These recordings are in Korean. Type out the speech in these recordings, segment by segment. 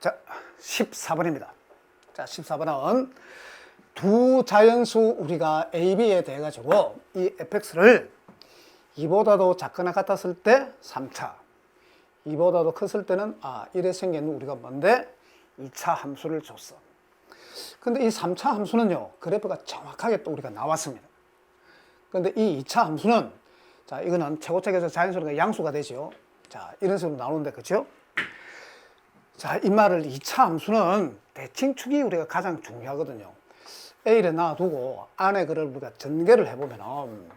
자, 14번입니다. 자, 14번은 두 자연수 우리가 A, B에 대해 가지고 이 fx를 2보다도 작거나 같았을 때 3차, 2보다도 컸을 때는 아, 이래 생긴 우리가 뭔데 2차 함수를 줬어. 근데 이 3차 함수는요, 그래프가 정확하게 또 우리가 나왔습니다. 근데 이 2차 함수는 자, 이거는 최고책에서 자연수가 양수가 되죠. 자, 이런 식으로 나오는데, 그죠? 자, 이 말을 2차 함수는 대칭 축이 우리가 가장 중요하거든요. A를 놔두고 안에 그를 우리가 전개를 해보면은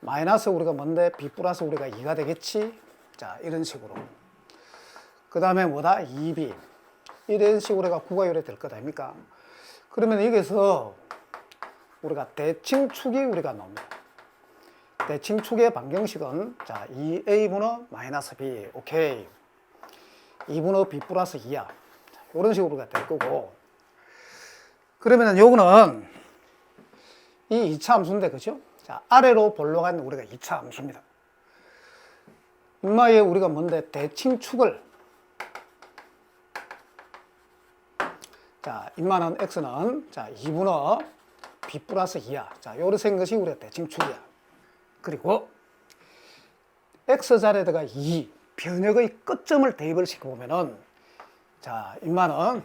마이너스 우리가 뭔데 B 플러스 우리가 2가 되겠지? 자, 이런 식으로. 그 다음에 뭐다? 2B. 이런 식으로 해가 9가 요래 될 거다, 아닙니까? 그러면 여기서 우리가 대칭축이 우리가 나옵니다. 대칭축의 방정식은 자 2a분의 마이너스 b 오케이 2분의 b 플러스 2야 이런 식으로 가될 거고 그러면은 요거는 이 2차 함수인데 그죠? 자 아래로 볼로 간 우리가 2차 함수입니다. 인마에 우리가 뭔데 대칭축을 자 인마는 x는 자 2분의 b 플러스 2야 자 요렇게 생긴 것이 우리가 대칭축이야. 그리고 x자리에다가 2 변역의 끝점을 대입을 시켜보면은 자 인마는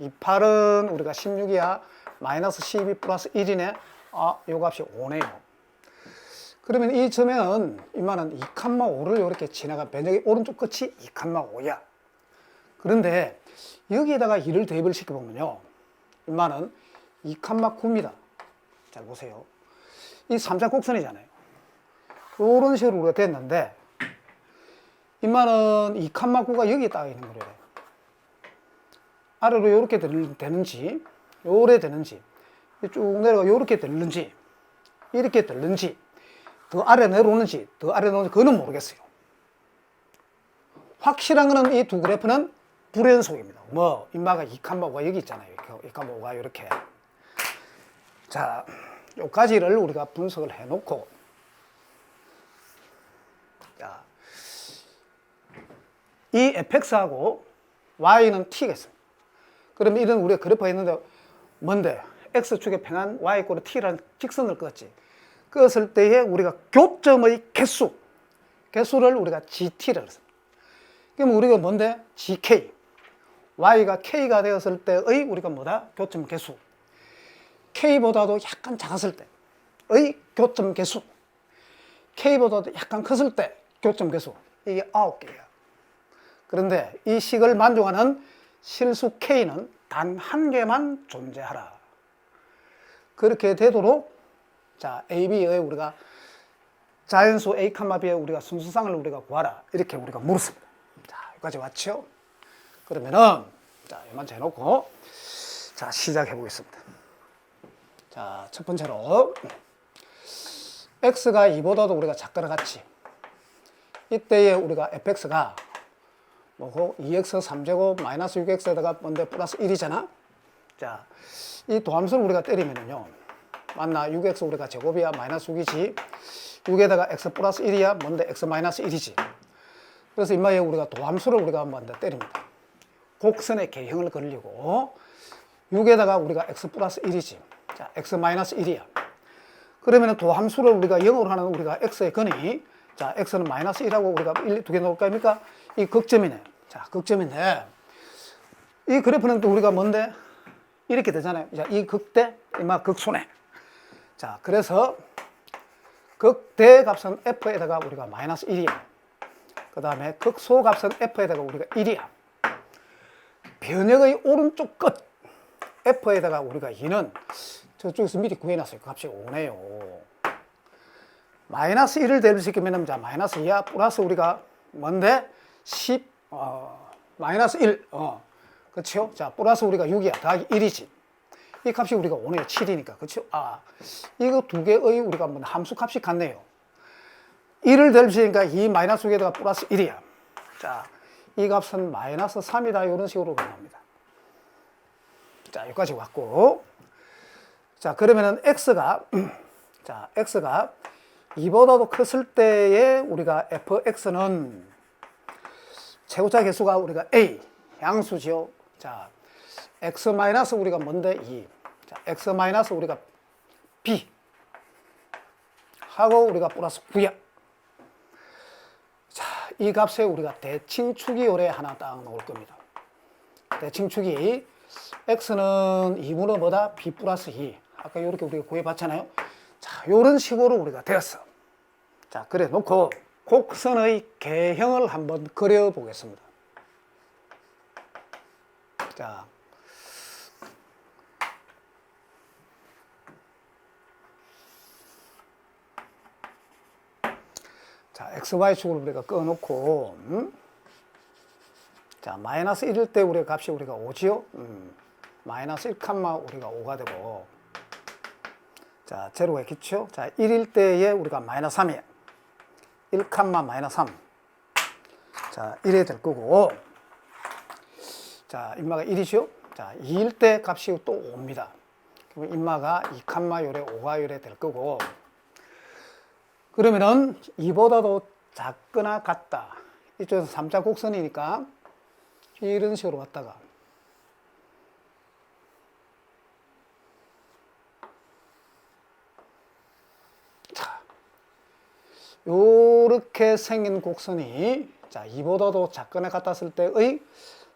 28은 우리가 16이야 마이너스 12 플러스 1이네. 아 요 값이 5네요. 그러면 이 점에는 인마는 2,5를 이렇게 지나가 변역의 오른쪽 끝이 2,5야. 그런데 여기에다가 2를 대입을 시켜보면요 인마는 2,9입니다. 잘 보세요. 이 3자 곡선이잖아요. 이런 식으로 우리가 됐는데 인마는 이 칸마구가 여기에 딱 있는 거래요. 아래로 이렇게 되는지 요래 되는지 쭉 내려가 이렇게 되는지 이렇게 되는지 더 아래 내려오는지 더 아래 내려오는지 그거는 모르겠어요. 확실한 거는 이 두 그래프는 불연속입니다. 뭐 인마가 이 칸마구가 여기 있잖아요. 이 칸마구가 이렇게 자 요까지를 우리가 분석을 해놓고 이 fx하고 y는 t겠습니다. 그러면 이런 우리가 그래프가 있는데 뭔데? x축에 평한 y 꼴 t라는 직선을 그었지. 그었을 때에 우리가 교점의 개수, 개수를 우리가 gt라고 했습니다. 그럼 우리가 뭔데? gk. y가 k가 되었을 때의 우리가 뭐다? 교점 개수. k보다도 약간 작았을 때의 교점 개수. k보다도 약간 컸을 때 교점 개수. 이게 아홉 개야. 그런데 이 식을 만족하는 실수 K는 단 한 개만 존재하라. 그렇게 되도록 자, A, B의 우리가 자연수 A, B의 우리가 순수상을 우리가 구하라. 이렇게 우리가 물었습니다. 자, 여기까지 왔죠? 그러면은 자, 이만 해놓고 자, 시작해 보겠습니다. 자, 첫 번째로 x가 2보다도 우리가 작거나 같이 이때에 우리가 fx가 뭐고 2x 3제곱 마이너스 6x에다가 뭔데 플러스 1이잖아. 자, 이 도함수를 우리가 때리면은요. 맞나? 6x 우리가 제곱이야 마이너스 6이지. 6에다가 x 플러스 1이야 뭔데 x 마이너스 1이지. 그래서 이마에 우리가 도함수를 우리가 한번 더 때립니다. 곡선의 개형을 그리고 6에다가 우리가 x 플러스 1이지. 자, x 마이너스 1이야. 그러면 도함수를 우리가 0으로 하는 우리가 x의 근이 자, x는 마이너스 1하고 우리가 1, 두개 넣을 거 아닙니까? 이 극점이네. 자, 극점인데, 이 그래프는 또 우리가 뭔데? 이렇게 되잖아요. 자, 이 극대, 이마 극소네. 자, 그래서 극대 값은 f에다가 우리가 마이너스 1이야. 그 다음에 극소 값은 f에다가 우리가 1이야. 변역의 오른쪽 끝, f에다가 우리가 2는 저쪽에서 미리 구해놨어요. 그 값이 5네요. 마이너스 1을 대입시키면 자 마이너스 2야 플러스 우리가 뭔데 10 어, 마이너스 1 어, 그렇죠? 자 플러스 우리가 6이야. 더하기 1이지. 이 값이 우리가 5네요 7이니까. 그렇죠? 아 이거 두 개의 우리가 뭐 함수 값이 같네요. 1을 대입시키니까 2 마이너스 6에다가 플러스 1이야. 자이 값은 마이너스 3이다. 이런 식으로 나옵니다. 자 여기까지 왔고. 자 그러면은 x가 자 x가 2보다도 컸을 때에 우리가 fx는 최고차 개수가 우리가 a 양수죠. 자, x 마이너스 우리가 뭔데 2. 자, x 마이너스 우리가 b 하고 우리가 플러스 9야. 자, 이 값에 우리가 대칭축이 요래 하나 딱 나올 겁니다. 대칭축이 x는 2분의 뭐다? b 플러스 2. 아까 이렇게 우리가 구해봤잖아요. 자, 요런 식으로 우리가 되었어. 자, 그래 놓고 곡선의 개형을 한번 그려 보겠습니다. 자, 자, XY축을 우리가 꺼놓고, 음? 자, 마이너스 1일 때 우리 값이 우리가 5지요? 음. 마이너스 1 칸마 우리가 5가 되고, 자, 제로가 있겠죠? 자, 1일 때에 우리가 마이너스 3이에요. 1 칸마 마이너스 3. 자, 1이 될 거고, 자, 인마가 1이죠? 자, 2일 때 값이 또 5입니다. 그럼 인마가 2 칸마 요래 5가 요래 될 거고, 그러면은 이보다도 작거나 같다. 이쪽에서 3자 곡선이니까 이런 식으로 왔다가 자, 요렇게 생긴 곡선이 자, 이보다도 작거나 같았을 때의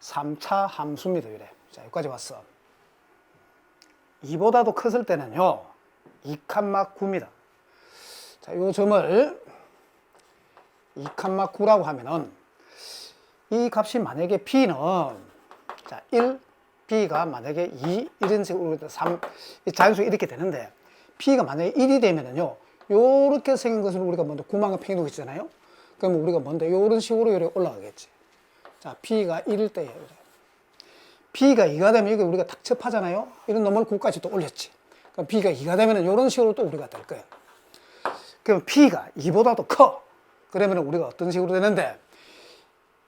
3차 함수입니다. 이래. 자, 여기까지 왔어. 이보다도 컸을 때는요. 2칸마 9입니다. 자, 요 점을 2칸마 9라고 하면은 이 값이 만약에 B는 자, 1, B가 만약에 2 이런 식으로 3 자연수 이렇게 되는데 B가 만약에 1이 되면은요. 요렇게 생긴 것을 우리가 먼저 구멍을 팽이놓고 있잖아요. 그러면 우리가 뭔데 요런 식으로 요래 올라가겠지. 자, B가 1일 때예요. 이래. B가 2가 되면 이게 우리가 탁 접하잖아요. 이런 놈을 9까지 또 올렸지. 그럼 B가 2가 되면은 요런 식으로 또 우리가 될 거예요. 그럼 P가 2보다도 커. 그러면 우리가 어떤 식으로 되는데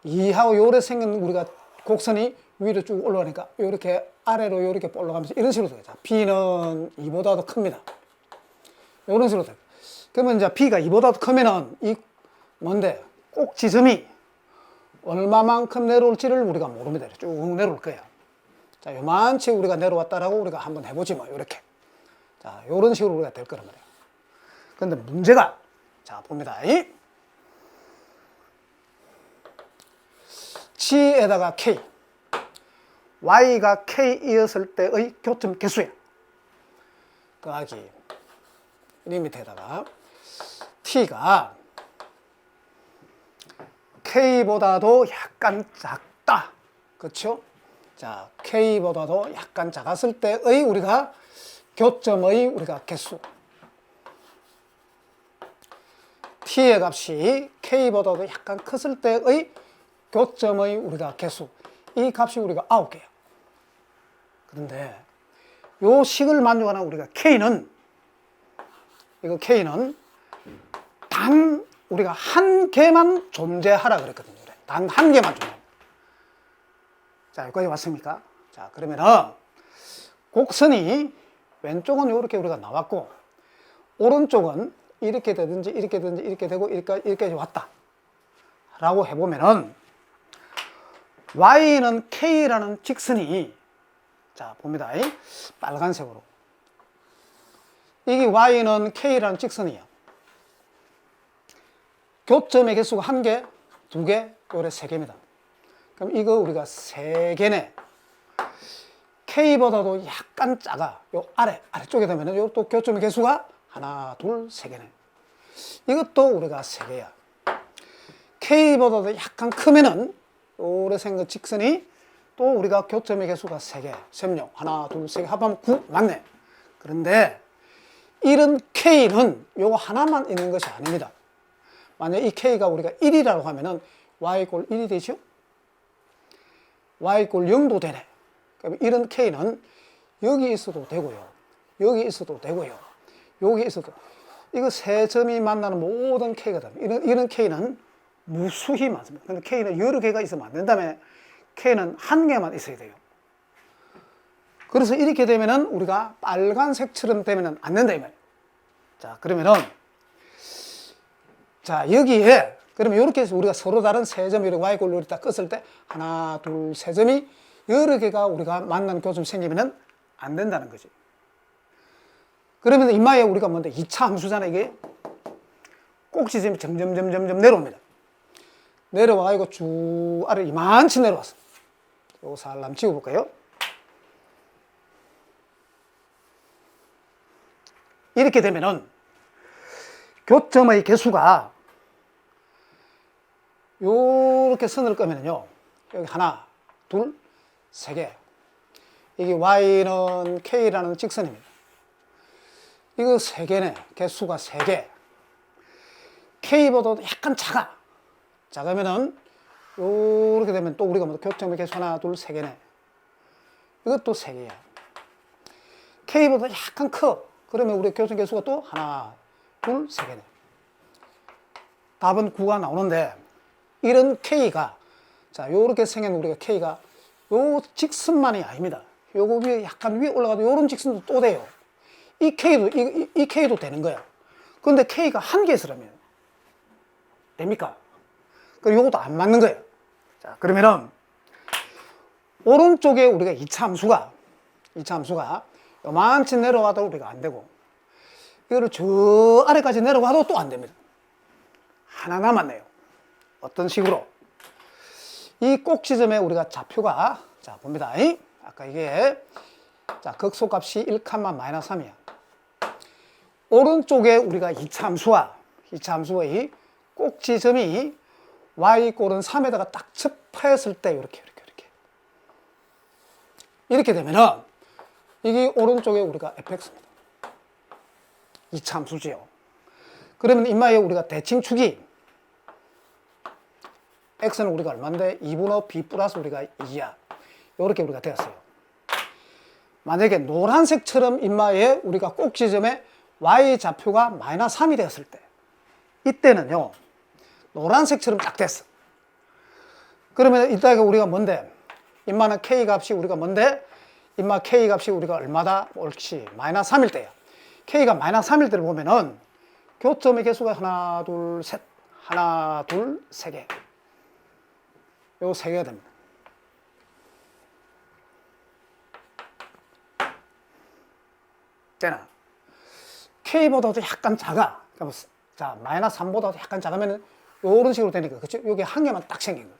2하고 요래 생긴 우리가 곡선이 위로 쭉 올라가니까 이렇게 아래로 이렇게 올라가면서 이런 식으로 되죠. P는 2보다도 큽니다. 이런 식으로 돼요. 그러면 이제 P가 2보다도 크면은 이 뭔데 꼭 지점이 얼마만큼 내려올지를 우리가 모릅니다. 쭉 내려올 거예요. 자, 요만치 우리가 내려왔다라고 우리가 한번 해보지 뭐, 이렇게. 자, 요런 식으로 우리가 될 거란 말이에요. 근데 문제가, 자, 봅니다. 이 G에다가 K. Y가 K이었을 때의 교점 개수야. 더하기. 이 밑에다가 T가 K보다도 약간 작다. 그렇죠? 자, K보다도 약간 작았을 때의 우리가 교점의 우리가 개수. T의 값이 K보다도 약간 컸을 때의 교점의 우리가 개수. 이 값이 우리가 9개야. 그런데 요 식을 만족하는 우리가 K는 이거 K는 단 우리가 한 개만 존재하라 그랬거든요. 단 한 개만 존재. 자, 여기까지 왔습니까? 자, 그러면은 곡선이 왼쪽은 이렇게 우리가 나왔고 오른쪽은 이렇게 되든지 이렇게 되든지 이렇게 되고 이렇게 이렇게 왔다. 라고 해 보면은 y는 k라는 직선이 자 봅니다. 빨간색으로 이게 y는 k라는 직선이야. 교점의 개수가 한 개, 두 개, 요래 세 개입니다. 그럼 이거 우리가 세 개네. K보다도 약간 작아. 요 아래, 아래쪽에 되면은 요또 교점의 개수가 하나, 둘, 세 개네. 이것도 우리가 세 개야. K보다도 약간 크면은 오래 생긴 직선이 또 우리가 교점의 개수가 세 개, 셈령 하나, 둘, 세 개 합하면 구 맞네. 그런데 이런 K는 요거 하나만 있는 것이 아닙니다. 만약 이 K가 우리가 1이라고 하면은 Y 꼴 1이 되죠? Y 꼴 0도 되네. 그럼 이런 K는 여기 있어도 되고요. 여기 있어도 되고요. 여기 있어도. 이거 세 점이 만나는 모든 K가 됩니다. 이런, 이런 K는 무수히 많습니다. 근데 K는 여러 개가 있으면 안 된다면 K는 한 개만 있어야 돼요. 그래서 이렇게 되면은 우리가 빨간색처럼 되면은 안 된다 이 말이에요. 자, 그러면은 자, 여기에 그러면 이렇게 해서 우리가 서로 다른 세 점이 이렇게 y 골로 딱 껐을 때 하나, 둘, 세 점이 여러 개가 우리가 만나는 교점 생기면은 안 된다는 거지. 그러면 이마에 우리가 뭔데 2차 함수잖아 이게 꼭지점이 점점 점점 점 내려옵니다. 내려와가지고 쭉 아래 이만치 내려왔어. 요거 살람 찍어볼까요? 이렇게 되면은 교점의 개수가 요렇게 선을 끄면요. 여기 하나, 둘, 세 개. 이게 y는 k라는 직선입니다. 이거 세 개네. 개수가 세 개. k보다도 약간 작아. 작으면은 요렇게 되면 또 우리가 뭐 교점의 개수 하나, 둘, 세 개네. 이것도 세 개야. k보다 약간 커. 그러면 우리 교점 개수가 또 하나, 둘, 세 개네. 답은 9가 나오는데 이런 k가 자 요렇게 생긴 우리가 k가 요 직선만이 아닙니다. 요거 위에 약간 위에 올라가도 요런 직선도 또 돼요. 이 k도 이, 이, 이 k도 되는 거야. 그런데 k가 한 개서라면 됩니까? 그럼 요것도 안 맞는 거예요. 자 그러면은 오른쪽에 우리가 이차 함수가 이차 함수가 요만치 내려와도 우리가 안 되고 이거를 저 아래까지 내려가도 또 안 됩니다. 하나 남았네요. 어떤 식으로? 이 꼭지점에 우리가 좌표가 자 봅니다. 아까 이게 자 극소값이 1, 마이너스 3이야. 오른쪽에 우리가 이 참수와 이 참수의 꼭지점이 y 꼴은 3에다가 딱 접하였을 때 이렇게 이렇게 이렇게 이렇게 되면은 이게 오른쪽에 우리가 fx입니다. 이 참수지요. 그러면 이마에 우리가 대칭축이 x는 우리가 얼마인데 2분의 b 플러스 우리가 2야. 이렇게 우리가 되었어요. 만약에 노란색처럼 인마에 우리가 꼭지점에 y 좌표가 마이너스 3이 되었을 때 이때는요 노란색처럼 딱 됐어. 그러면 이따가 우리가 뭔데? 인마는 k 값이 우리가 뭔데? 인마 k 값이 우리가 얼마다? 옳지 마이너스 3일 때야. k가 마이너스 3일 때를 보면은 교점의 개수가 하나 둘 셋 하나 둘 세 개. 요거 세 개가 됩니다. 되나? K보다도 약간 작아. 그럼 자, 마이너스 3보다도 약간 작으면 요런 식으로 되니까. 그쵸? 요게 한 개만 딱 생긴 거예요.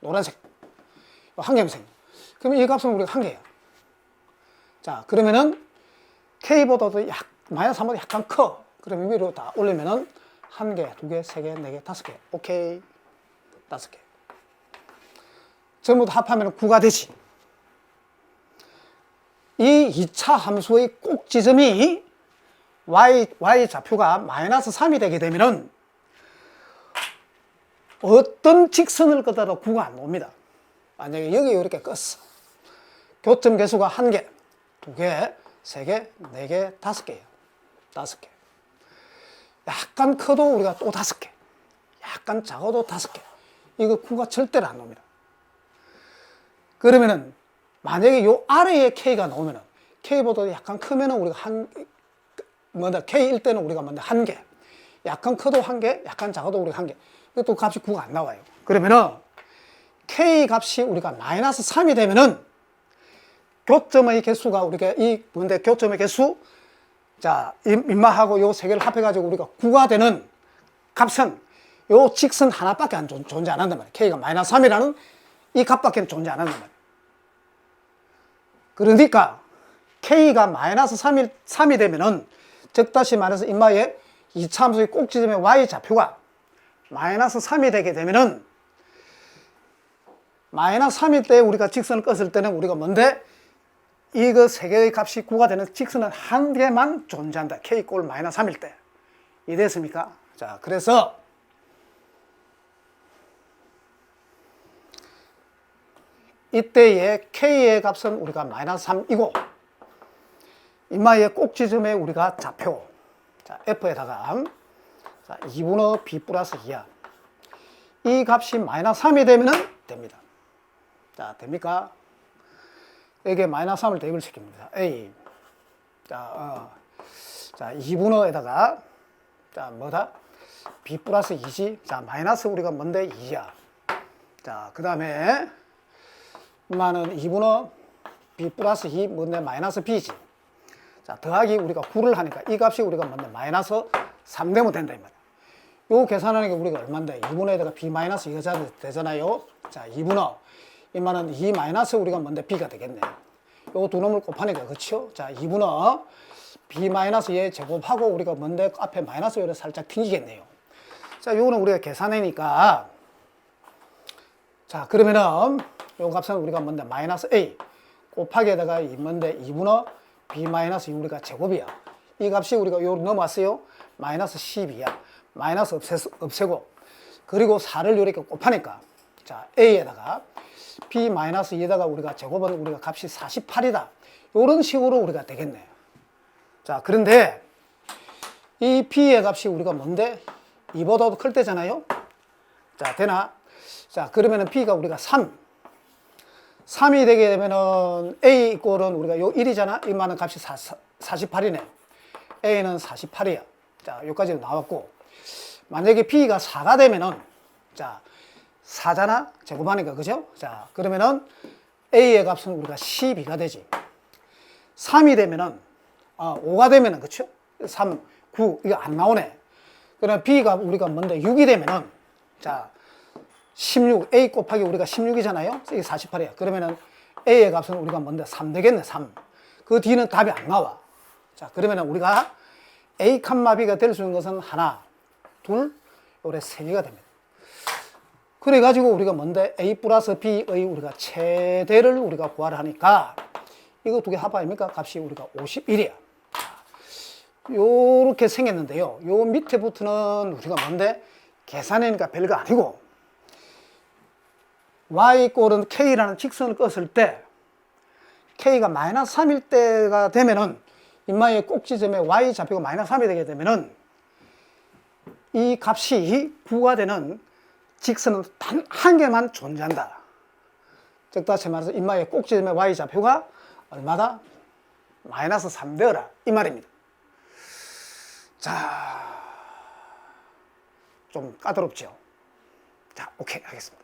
노란색. 한 개만 생긴 그러면 이 값은 우리가 한 개야. 자, 그러면은 K보다도 약, 마이너스 3보다 약간 커. 그러면 위로 다 올리면은 한 개, 두 개, 세 개, 네 개, 다섯 개. 오케이. 다섯 개. 전부 다 합하면 9가 되지. 이 2차 함수의 꼭 지점이 y, y 좌표가 마이너스 3이 되게 되면은 어떤 직선을 끄더라도 9가 안 옵니다. 만약에 여기 이렇게 껐어. 교점 개수가 한 개, 두 개, 세 개, 네 개, 다섯 개예요. 다섯 개. 약간 커도 우리가 또 다섯 개. 약간 작아도 다섯 개. 이거 9가 절대로 안 옵니다. 그러면은 만약에 요 아래에 K가 나오면은 K보다 약간 크면은 우리가 한 뭐다 K일 때는 우리가 뭔데 한 개. 약간 커도 한 개, 약간 작아도 우리가 한 개. 또 값이 9가 안 나와요. 그러면은 K 값이 우리가 마이너스 3이 되면은 교점의 개수가 우리가 이 뭔데 교점의 개수 자 임마하고 요 세 개를 합해가지고 우리가 9가 되는 값은 요 직선 하나밖에 안 존, 존재 안 한단 말이에요. K가 마이너스 3이라는 이 값밖에 존재 안 한단 말이에요. 그러니까 K가 마이너스 3이, 3이 되면은 즉 다시 말해서 인마의 이차함수의 꼭지점의 Y 좌표가 마이너스 3이 되게 되면은 마이너스 3일 때 우리가 직선을 껐을 때는 우리가 뭔데? 이거 세 개의 값이 9가 되는 직선은 한 개만 존재한다. K 꼴 마이너스 3일 때. 이해됐습니까? 자, 그래서 이때의 K의 값은 우리가 마이너스 3이고 이마의 꼭지점에 우리가 좌표 자, F에다가 자, 2분의 B 플러스 2야. 이 값이 마이너스 3이 되면 됩니다. 자, 됩니까? 여기에 마이너스 3을 대입을 시킵니다. A. 자, 어. 자, 2분의에다가 자, 뭐다? b 플러스 2지. 자, 마이너스 우리가 뭔데? 2야. 자, 그 다음에 엄마는 2분의 b 플러스 2 뭔데? 마이너스 b지. 자, 더하기 우리가 9를 하니까 이 값이 우리가 뭔데? 마이너스 3 되면 된다 이 말이야. 요 계산하는 게 우리가 얼마인데? 2분에다가 b 마이너스 2가 되잖아요. 자, 2분의 이만은 2 마이너스 우리가 뭔데? b가 되겠네. 요두 놈을 곱하니까 그렇죠? 자, 2분의 b 마이너스 의 제곱하고 우리가 뭔데? 앞에 마이너스 요를 살짝 튕기겠네요. 자, 요거는 우리가 계산해니까 자, 그러면은 요 값은 우리가 뭔데? 마이너스 a 곱하기에다가 이 뭔데? 2분의 b 마이너스 2 우리가 제곱이야. 이 값이 우리가 요 넘어왔어요. 마이너스 12야. 마이너스 없애, 없애고 그리고 4를 이렇게 곱하니까 자 a에다가 b 마이너스 2에다가 우리가 제곱은 우리가 값이 48이다. 이런 식으로 우리가 되겠네. 자 그런데 이 b의 값이 우리가 뭔데? 2보다도 클 때잖아요. 자 되나? 자 그러면은 b가 우리가 3 3이 되게 되면은 A 이꼴은 우리가 요 1이잖아. 이만한 값이 4, 48이네. A는 48이야. 자, 여기까지 나왔고. 만약에 B가 4가 되면은, 자, 4잖아? 제곱하니까, 그죠? 자, 그러면은 A의 값은 우리가 12가 되지. 3이 되면은, 어, 5가 되면은, 그쵸? 3, 9, 이거 안 나오네. 그러면 B가 우리가 뭔데 6이 되면은, 자, 16, A 곱하기 우리가 16이잖아요? 이게 48이야. 그러면은 A의 값은 우리가 뭔데? 3 되겠네, 3. 그 뒤는 답이 안 나와. 자, 그러면은 우리가 A 칸마 B가 될 수 있는 것은 하나, 둘, 요래 세 개가 됩니다. 그래가지고 우리가 뭔데? A 플러스 B의 우리가 최대를 우리가 구하라 하니까 이거 두 개합 아닙니까? 값이 우리가 51이야. 요렇게 생겼는데요. 요 밑에부터는 우리가 뭔데? 계산이니까 별거 아니고 y 꼴은 k라는 직선을 껐을 때 k가 마이너스 3일 때가 되면은 인마의 꼭지점에 y 좌표가 마이너스 3이 되게 되면은 이 값이 9가 되는 직선은 단 한 개만 존재한다. 즉 다시 말해서 인마의 꼭지점에 y 좌표가 얼마다? 마이너스 3 되어라. 이 말입니다. 자, 좀 까다롭죠? 자, 오케이, 하겠습니다.